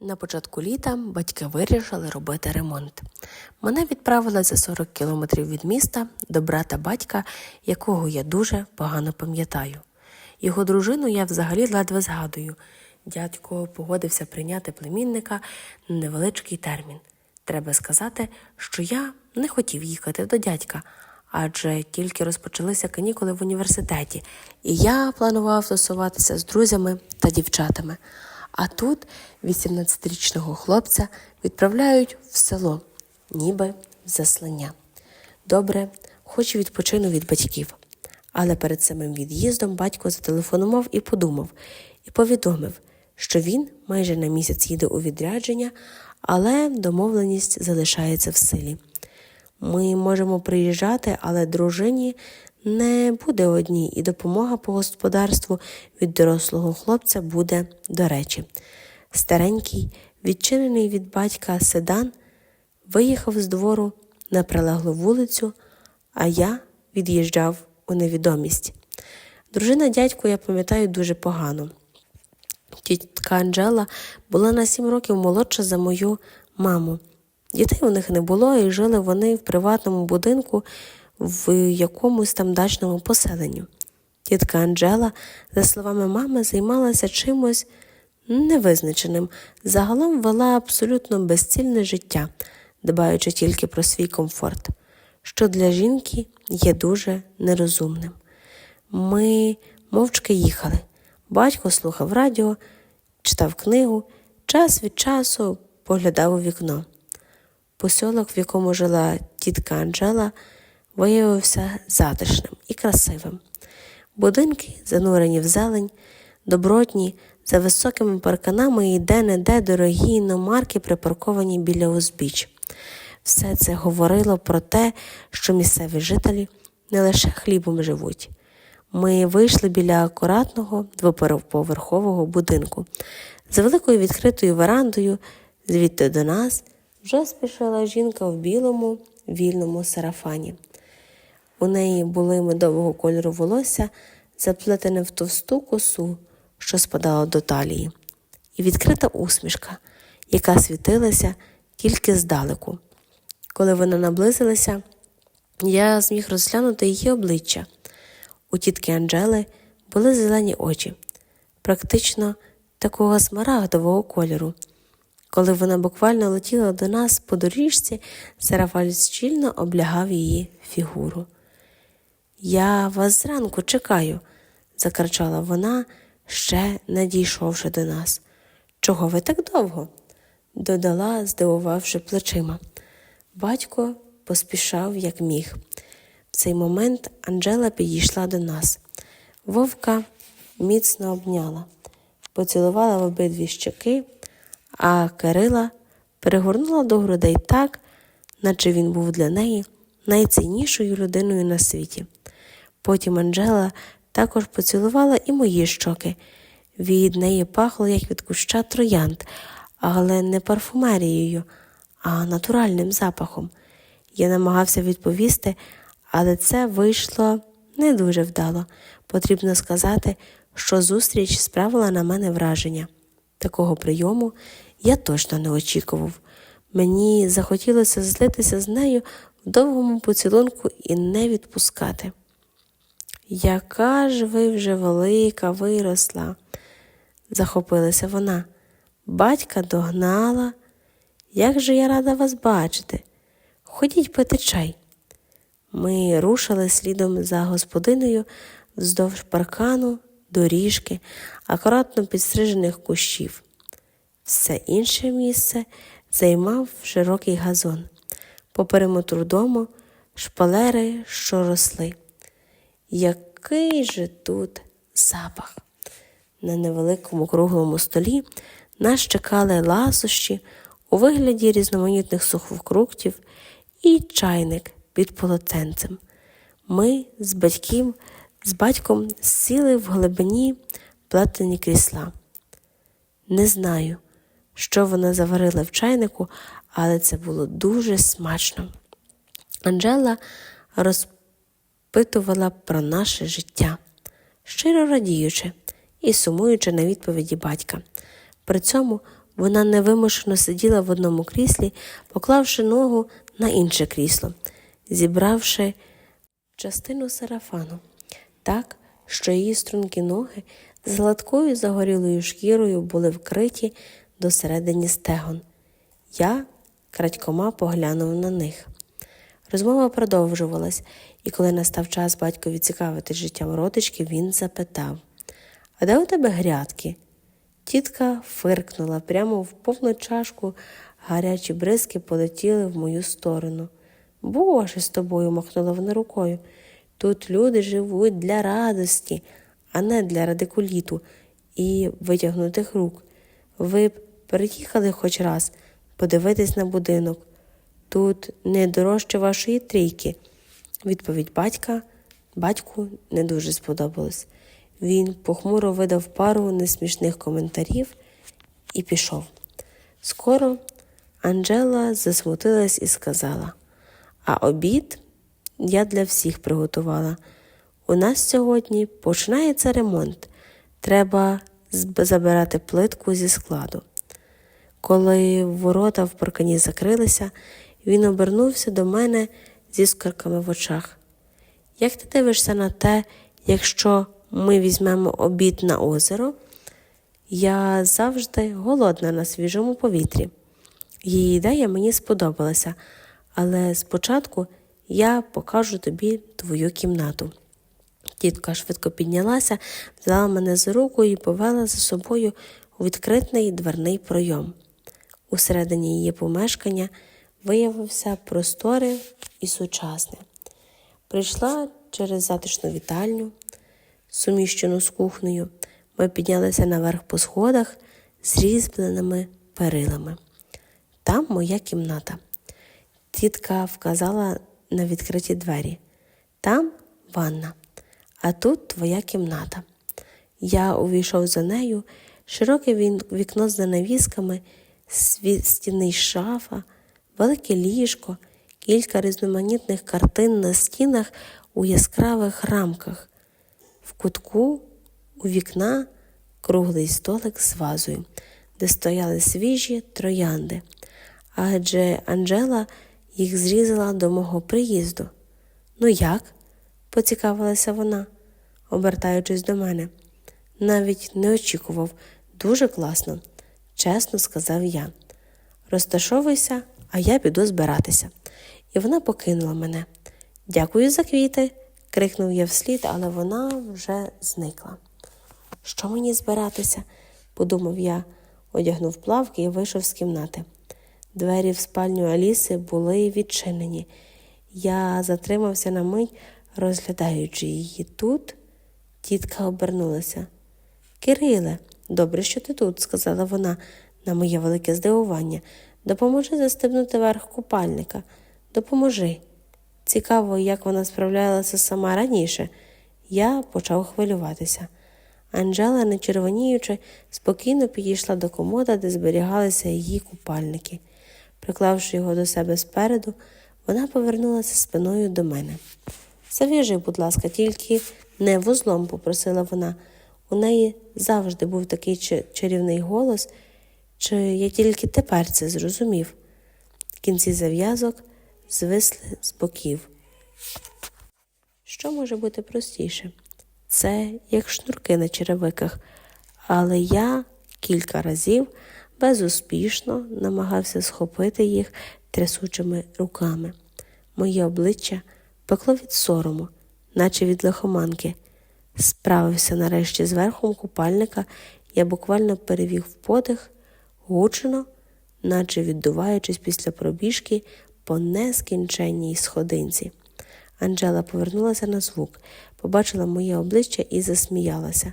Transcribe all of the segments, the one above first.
На початку літа батьки вирішили робити ремонт. Мене відправили за 40 кілометрів від міста до брата батька, якого я дуже погано пам'ятаю. Його дружину я взагалі ледве згадую. Дядько погодився прийняти племінника на невеличкий термін. Треба сказати, що я не хотів їхати до дядька, адже тільки розпочалися канікули в університеті, і я планував тусуватися з друзями та дівчатами. А тут 18-річного хлопця відправляють в село, ніби в заслання. Добре, хоч і відпочину від батьків. Але перед самим від'їздом батько зателефонував і подумав, і повідомив, що він майже на місяць їде у відрядження, але домовленість залишається в силі. Ми можемо приїжджати, але дружині не буде одній, і допомога по господарству від дорослого хлопця буде до речі. Старенький, відчинений від батька седан, виїхав з двору на прилеглу вулицю, а я від'їжджав у невідомість. Дружина дядьку я пам'ятаю дуже погано. Тітка Анджела була на сім років молодша за мою маму. Дітей у них не було, і жили вони в приватному будинку в якомусь там дачному поселенні. Тітка Анджела, за словами мами, займалася чимось невизначеним, загалом вела абсолютно безцільне життя, дбаючи тільки про свій комфорт, що для жінки є дуже нерозумним. Ми мовчки їхали. Батько слухав радіо, читав книгу, час від часу поглядав у вікно. Посьолок, в якому жила тітка Анджела, виявився затишним і красивим. Будинки, занурені в зелень, добротні, за високими парканами і де-не-де дорогі іномарки, припарковані біля узбіч. Все це говорило про те, що місцеві жителі не лише хлібом живуть. Ми вийшли біля акуратного двоповерхового будинку з великою відкритою верандою, звідти до нас вже спішила жінка в білому вільному сарафані. У неї були медового кольору волосся, заплетене в товсту косу, що спадала до талії, і відкрита усмішка, яка світилася тільки здалеку. Коли вона наблизилася, я зміг розглянути її обличчя. У тітки Анджели були зелені очі, практично такого смарагдового кольору. Коли вона буквально летіла до нас по доріжці, сарафаль щільно облягав її фігуру. Я вас зранку чекаю, закричала вона, ще не дійшовши до нас. Чого ви так довго? додала, здивувавши плечима. Батько поспішав, як міг. В цей момент Анжела підійшла до нас. Вовка міцно обняла, поцілувала в обидві щеки, а Кирила перегорнула до грудей так, наче він був для неї найціннішою людиною на світі. Потім Анжела також поцілувала і мої щоки. Від неї пахло, як від куща троянд, але не парфумерією, а натуральним запахом. Я намагався відповісти, але це вийшло не дуже вдало. Потрібно сказати, що зустріч справила на мене враження. Такого прийому я точно не очікував. Мені захотілося злитися з нею в довгому поцілунку і не відпускати. Яка ж ви вже велика виросла, захопилася вона. Батька догнала. Як же я рада вас бачити. Ходіть пити чай. Ми рушили слідом за господиною вздовж паркану, доріжки, акуратно підстрижених кущів. Все інше місце займав широкий газон. По периметру дому шпалери, що росли. Який же тут запах! На невеликому круглому столі нас чекали ласощі у вигляді різноманітних сухофруктів і чайник під полотенцем. Ми з батьків, з батьком сіли в глибині плетені крісла. Не знаю, що вона заварила в чайнику, але це було дуже смачно. Анжела розпитувала про наше життя, щиро радіючи і сумуючи на відповіді батька. При цьому Вона невимушено сиділа в одному кріслі, поклавши ногу на інше крісло, зібравши частину сарафану, так, що її стрункі ноги з гладкою загорілою шкірою були вкриті до середині стегон. Я крадькома поглянув на них. Розмова продовжувалась, і коли настав час батькові цікавити життям родички, він запитав А де у тебе грядки? Тітка фиркнула прямо в повну чашку, гарячі бризки полетіли в мою сторону. Боже з тобою, махнула вона рукою. Тут люди живуть для радості, а не для радикуліту і витягнутих рук. Ви б приїхали хоч раз подивитись на будинок. Тут не дорожче вашої трійки. Відповідь батька батьку не дуже сподобалась. Він похмуро видав пару несмішних коментарів і пішов. Скоро Анжела засмутилась і сказала: А обід я для всіх приготувала. У нас сьогодні починається ремонт. Треба забирати плитку зі складу. Коли ворота в паркані закрилися, він обернувся до мене зі скарками в очах. Як ти дивишся на те, якщо ми візьмемо обід на озеро? Я завжди голодна на свіжому повітрі. Її ідея мені сподобалася, але спочатку я покажу тобі твою кімнату. Тітка швидко піднялася, взяла мене за руку і повела за собою у відкритий дверний пройом. Усередині її помешкання виявився просторий і сучасний. Прийшла через затишну вітальню, суміщену з кухнею. Ми піднялися наверх по сходах з різьбленими перилами. Там моя кімната. Тітка вказала на відкриті двері. Там ванна, а тут твоя кімната. Я увійшов за нею, широке вікно з занавісками, сві- стіни й шафа, велике ліжко, кілька різноманітних картин на стінах у яскравих рамках. В кутку у вікна круглий столик з вазою, де стояли свіжі троянди, адже Анжела їх зрізала до мого приїзду. Ну як? поцікавилася вона, обертаючись до мене. Навіть не очікував, дуже класно, чесно сказав я. Розташовуйся, а я піду збиратися. І вона покинула мене. Дякую за квіти. крикнув я вслід, але вона вже зникла. Що мені збиратися? подумав я, одягнув плавки і вийшов з кімнати. Двері в спальню Аліси були відчинені. Я затримався на мить, розглядаючи її тут. Тітка обернулася. Кириле, добре, що ти тут, сказала вона, на моє велике здивування. Допоможи застебнути верх купальника. Допоможи. Цікаво, як вона справлялася сама раніше. Я почав хвилюватися. Анжела, не червоніючи, спокійно підійшла до комода, де зберігалися її купальники. Приклавши його до себе спереду, вона повернулася спиною до мене. Зав'яжи, будь ласка, тільки не вузлом, попросила вона. У неї завжди був такий чарівний голос, чи я тільки тепер це зрозумів. Кінці зав'язок звисли з боків. Що може бути простіше? Це як шнурки на черевиках, але я кілька разів безуспішно намагався схопити їх трясучими руками. Моє обличчя пекло від сорому, наче від лихоманки. Справився нарешті з верхом купальника, я буквально перевів подих, гучно, наче віддуваючись після пробіжки по нескінченній сходинці. Анжела повернулася на звук, побачила моє обличчя і засміялася.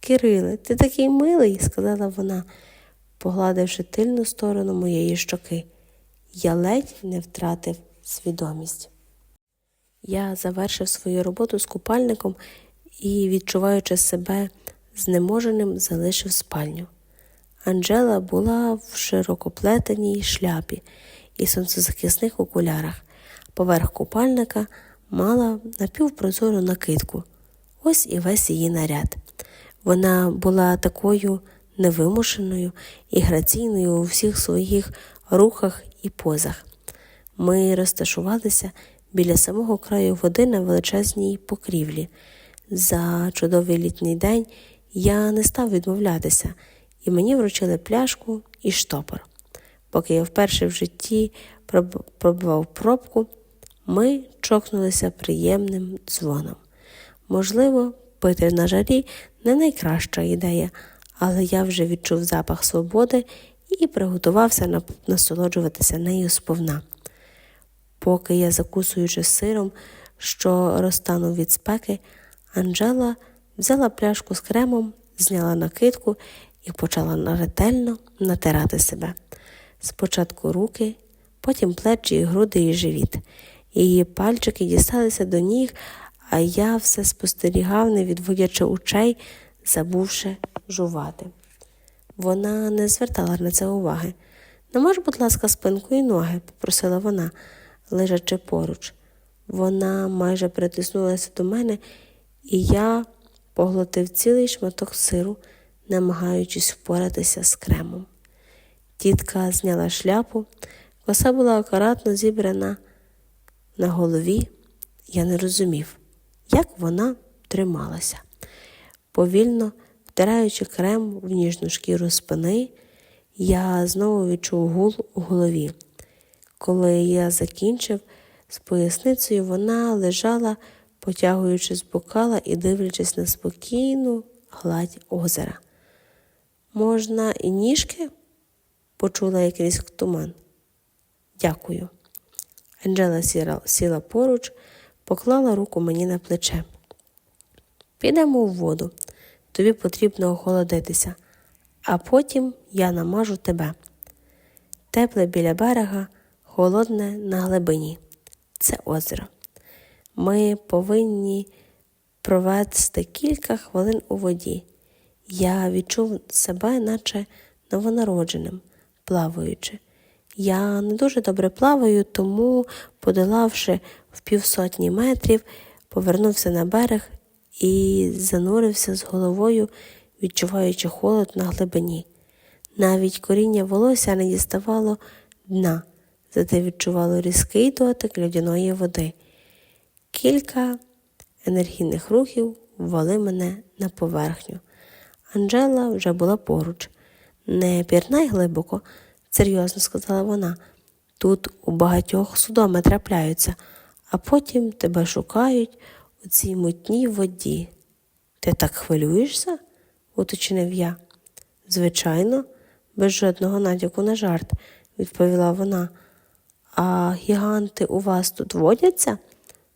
Кириле, ти такий милий, сказала вона, погладивши тильну сторону моєї щоки. Я ледь не втратив свідомість. Я завершив свою роботу з купальником і, відчуваючи себе знеможеним, залишив спальню. Анжела була в широкоплетеній шляпі і сонцезахисних окулярах. Поверх купальника мала напівпрозору накидку. Ось і весь її наряд. Вона була такою невимушеною і граційною у всіх своїх рухах і позах. Ми розташувалися біля самого краю води на величезній покрівлі. За чудовий літній день я не став відмовлятися, і мені вручили пляшку і штопор. Поки я вперше в житті проб- пробивав пробку, ми чокнулися приємним дзвоном. Можливо, пити на жарі не найкраща ідея, але я вже відчув запах свободи і приготувався насолоджуватися нею сповна. Поки я, закусуючи сиром, що розтанув від спеки, Анжела взяла пляшку з кремом, зняла накидку і почала ретельно натирати себе. Спочатку руки, потім плечі, і груди і живіт. Її пальчики дісталися до ніг, а я все спостерігав, не відводячи очей, забувши жувати. Вона не звертала на це уваги. Намаж, будь ласка, спинку і ноги, попросила вона, лежачи поруч. Вона майже притиснулася до мене, і я поглотив цілий шматок сиру, намагаючись впоратися з кремом. Тітка зняла шляпу, коса була акуратно зібрана на голові. Я не розумів, як вона трималася. Повільно втираючи крем в ніжну шкіру спини, я знову відчув гул у голові. Коли я закінчив з поясницею, вона лежала, потягуючи з бокала і дивлячись на спокійну гладь озера. Можна і ніжки? почула я крізь туман. Дякую. Анджела сіла, сіла поруч, поклала руку мені на плече. Підемо в воду. Тобі потрібно охолодитися, а потім я намажу тебе. Тепле біля берега, холодне на глибині. Це озеро. Ми повинні провести кілька хвилин у воді. Я відчув себе, наче новонародженим, плаваючи. Я не дуже добре плаваю, тому, подолавши в півсотні метрів, повернувся на берег і занурився з головою, відчуваючи холод на глибині. Навіть коріння волосся не діставало дна, зате відчувало різкий дотик льодяної води. Кілька енергійних рухів ввели мене на поверхню. Анжела вже була поруч. Не пірнай глибоко, серйозно сказала вона. Тут у багатьох судоми трапляються, а потім тебе шукають у цій мутній воді. Ти так хвилюєшся? уточнив я. Звичайно, без жодного натяку на жарт, відповіла вона. А гіганти у вас тут водяться?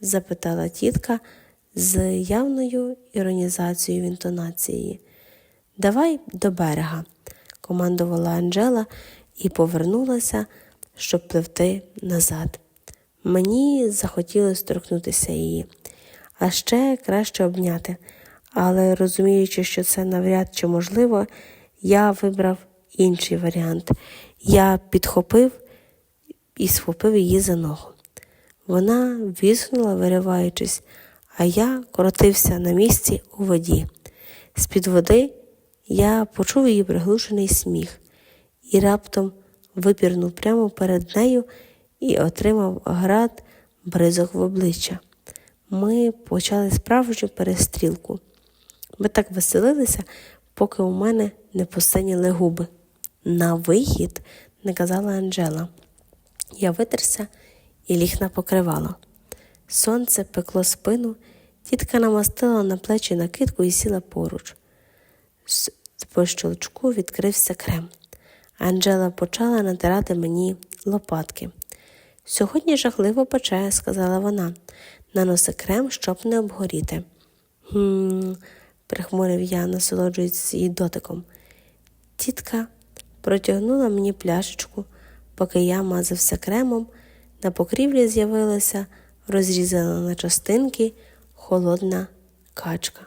Запитала тітка з явною іронізацією в інтонації. Давай до берега, командувала Анжела і повернулася, щоб пливти назад. Мені захотілося торкнутися її, а ще краще обняти, але розуміючи, що це навряд чи можливо, я вибрав інший варіант. Я підхопив і схопив її за ногу. Вона візгнула, вириваючись, а я коротився на місці у воді. З-під води я почув її приглушений сміх і раптом випірнув прямо перед нею і отримав град бризок в обличчя. Ми почали справжню перестрілку. Ми так веселилися, поки у мене не посиніли губи. На вихід, не казала Анжела. Я витерся і ліг на покривало. Сонце пекло спину, тітка намастила на плечі накидку і сіла поруч. З по відкрився крем. Анджела почала натирати мені лопатки. Сьогодні жахливо пече, сказала вона. Наноси крем, щоб не обгоріти. Гм, прихмурив я, насолоджуючись її дотиком. Тітка протягнула мені пляшечку, поки я мазався кремом, на покрівлі з'явилася розрізана на частинки холодна качка,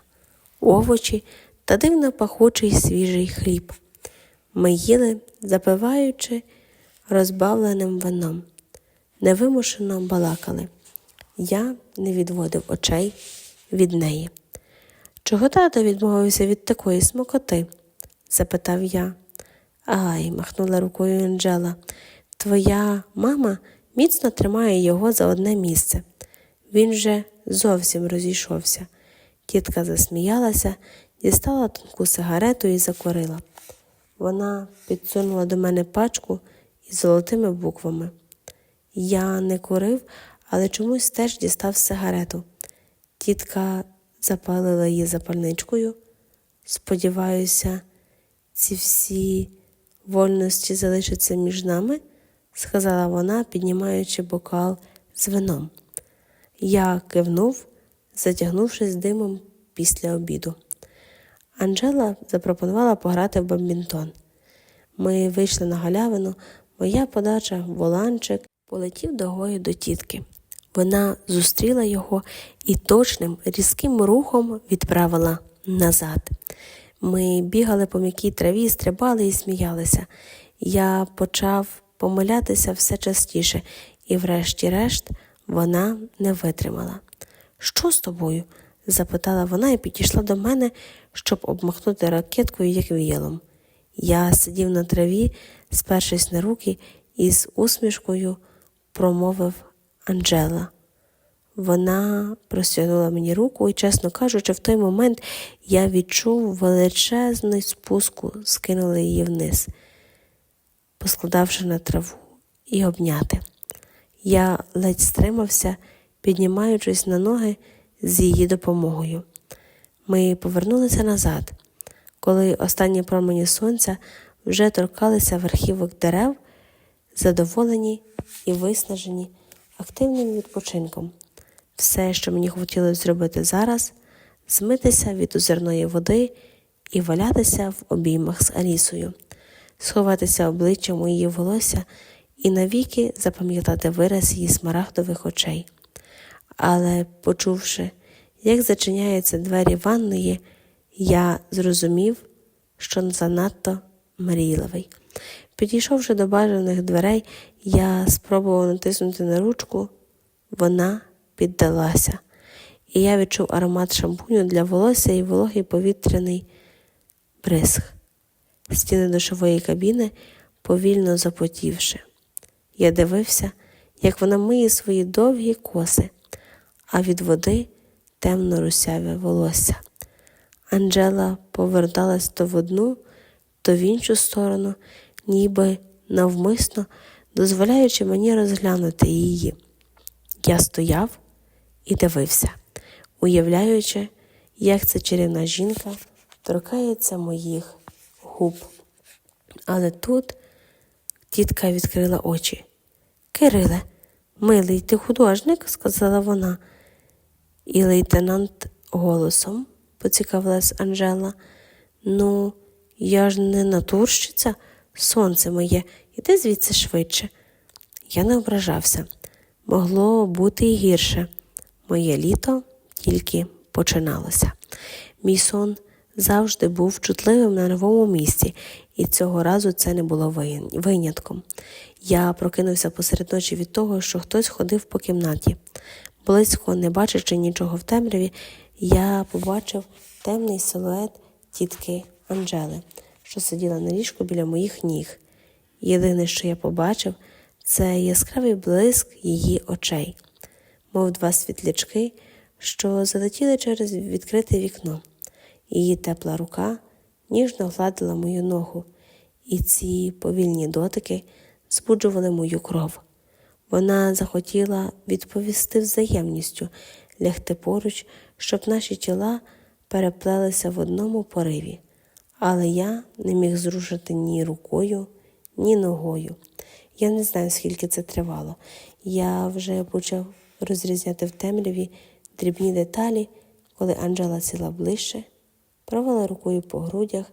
овочі та дивно пахучий свіжий хліб. Ми їли, запиваючи розбавленим вином, невимушено балакали. Я не відводив очей від неї. Чого тато відмовився від такої смокоти? запитав я. Ай, махнула рукою Анджела. Твоя мама міцно тримає його за одне місце. Він же зовсім розійшовся. Тітка засміялася, дістала тонку сигарету і закурила. Вона підсунула до мене пачку із золотими буквами. Я не курив, але чомусь теж дістав сигарету. Тітка запалила її запальничкою. Сподіваюся, ці всі вольності залишаться між нами, сказала вона, піднімаючи бокал з вином. Я кивнув, затягнувшись димом після обіду. Анжела запропонувала пограти в бадмінтон. Ми вийшли на галявину, моя подача, воланчик, полетів догою до тітки. Вона зустріла його і точним різким рухом відправила назад. Ми бігали по м'якій траві, стрибали і сміялися. Я почав помилятися все частіше, і, врешті-решт, вона не витримала. Що з тобою? запитала вона і підійшла до мене, щоб обмахнути ракеткою, як віялом. Я сидів на траві, спершись на руки, і з усмішкою промовив Анджела. Вона простягнула мені руку, і, чесно кажучи, в той момент я відчув величезний спуску, скинули її вниз, поскладавши на траву і обняти. Я ледь стримався, піднімаючись на ноги з її допомогою. Ми повернулися назад. Коли останні промені сонця вже торкалися верхівок дерев, задоволені і виснажені активним відпочинком. Все, що мені хотілося зробити зараз, змитися від озерної води і валятися в обіймах з Алісою, сховатися обличчям у її волосся і навіки запам'ятати вираз її смарагдових очей. Але, почувши, як зачиняються двері ванної, я зрозумів, що занадто мрійливий. Підійшовши до бажаних дверей, я спробував натиснути на ручку, вона піддалася, і я відчув аромат шампуню для волосся і вологий повітряний бризг. Стіни душової кабіни повільно запотівши. Я дивився, як вона миє свої довгі коси, а від води темно русяве волосся. Анджела поверталась то в одну, то в іншу сторону, ніби навмисно дозволяючи мені розглянути її. Я стояв і дивився, уявляючи, як ця чарівна жінка торкається моїх губ. Але тут тітка відкрила очі. Кириле, милий ти художник, сказала вона. І лейтенант голосом поцікавилась Анжела. Ну, я ж не натурщиця, сонце моє, іди звідси швидше. Я не ображався. Могло бути і гірше. Моє літо тільки починалося. Мій сон завжди був чутливим на новому місці, і цього разу це не було винятком. Я прокинувся посеред ночі від того, що хтось ходив по кімнаті. Близько, не бачачи нічого в темряві, я побачив темний силует тітки Анжели, що сиділа на ліжку біля моїх ніг. Єдине, що я побачив, це яскравий блиск її очей, мов два світлячки, що залетіли через відкрите вікно. Її тепла рука ніжно гладила мою ногу, і ці повільні дотики збуджували мою кров. Вона захотіла відповісти взаємністю, лягти поруч, щоб наші тіла переплелися в одному пориві, але я не міг зрушити ні рукою, ні ногою. Я не знаю, скільки це тривало. Я вже почав розрізняти в темряві дрібні деталі, коли Анджела сіла ближче, провела рукою по грудях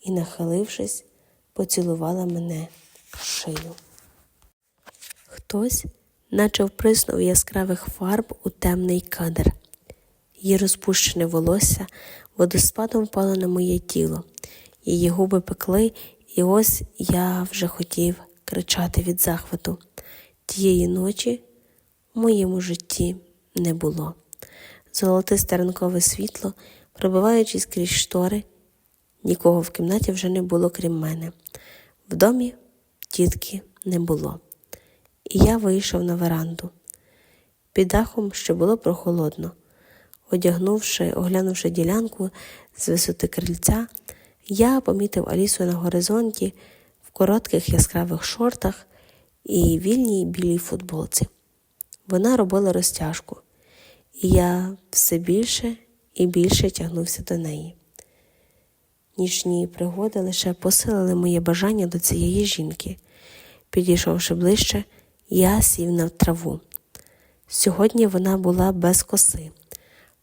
і, нахилившись, поцілувала мене в шию. Хтось наче вприснув яскравих фарб у темний кадр. Її розпущене волосся водоспадом впало на моє тіло, її губи пекли, і ось я вже хотів кричати від захвату. Тієї ночі в моєму житті не було. Золотисте ранкове світло, пробиваючись крізь штори, Нікого в кімнаті вже не було, крім мене. В домі тітки не було. І я вийшов на веранду. Під дахом ще було прохолодно. Одягнувши, оглянувши ділянку з висоти крильця, я помітив Алісу на горизонті в коротких яскравих шортах і вільній білій футболці. Вона робила розтяжку, і я все більше і більше тягнувся до неї. Нічні пригоди лише посилили моє бажання до цієї жінки. Підійшовши ближче, я сів на траву. Сьогодні вона була без коси,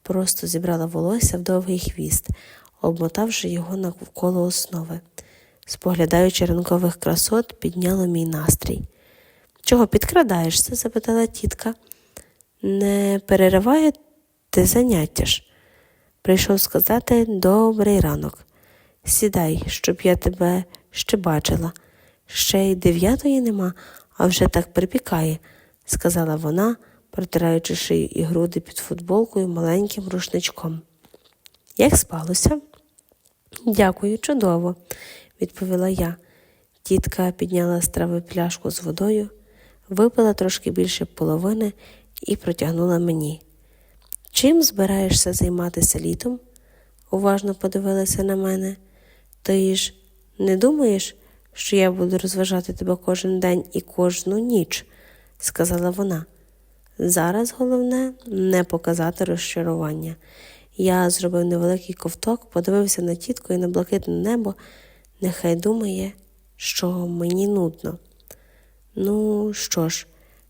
просто зібрала волосся в довгий хвіст, обмотавши його навколо основи. Споглядаючи ранкових красот, підняло мій настрій. Чого підкрадаєшся? запитала тітка. Не перериває ти заняття ж. Прийшов сказати добрий ранок. Сідай, щоб я тебе ще бачила. Ще й дев'ятої нема, а вже так припікає, сказала вона, протираючи шию і груди під футболкою маленьким рушничком. Як спалося? Дякую, чудово, відповіла я. Тітка підняла з трави пляшку з водою, випила трошки більше половини і протягнула мені. Чим збираєшся займатися літом? уважно подивилася на мене. Ти ж не думаєш, що я буду розважати тебе кожен день і кожну ніч, сказала вона. Зараз головне не показати розчарування. Я зробив невеликий ковток, подивився на тітку і на блакитне небо, нехай думає, що мені нудно. Ну що ж,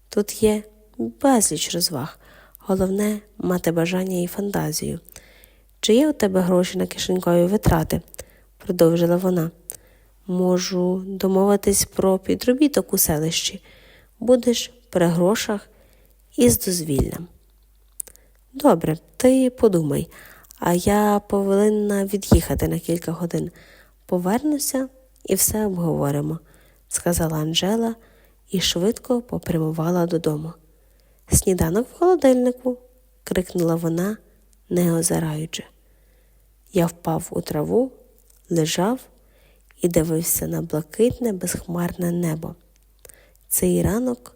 тут є безліч розваг. Головне мати бажання і фантазію. Чи є у тебе гроші на кишенькові витрати? продовжила вона. Можу домовитись про підробіток у селищі. Будеш при грошах і з дозвіллям. Добре, ти подумай, а я повинна від'їхати на кілька годин. Повернуся і все обговоримо, сказала Анжела і швидко попрямувала додому. Сніданок в холодильнику, крикнула вона, не озираючи. Я впав у траву, лежав і дивився на блакитне, безхмарне небо. Цей ранок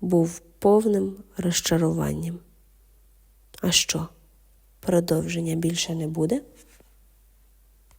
був повним розчаруванням. А що, продовження більше не буде?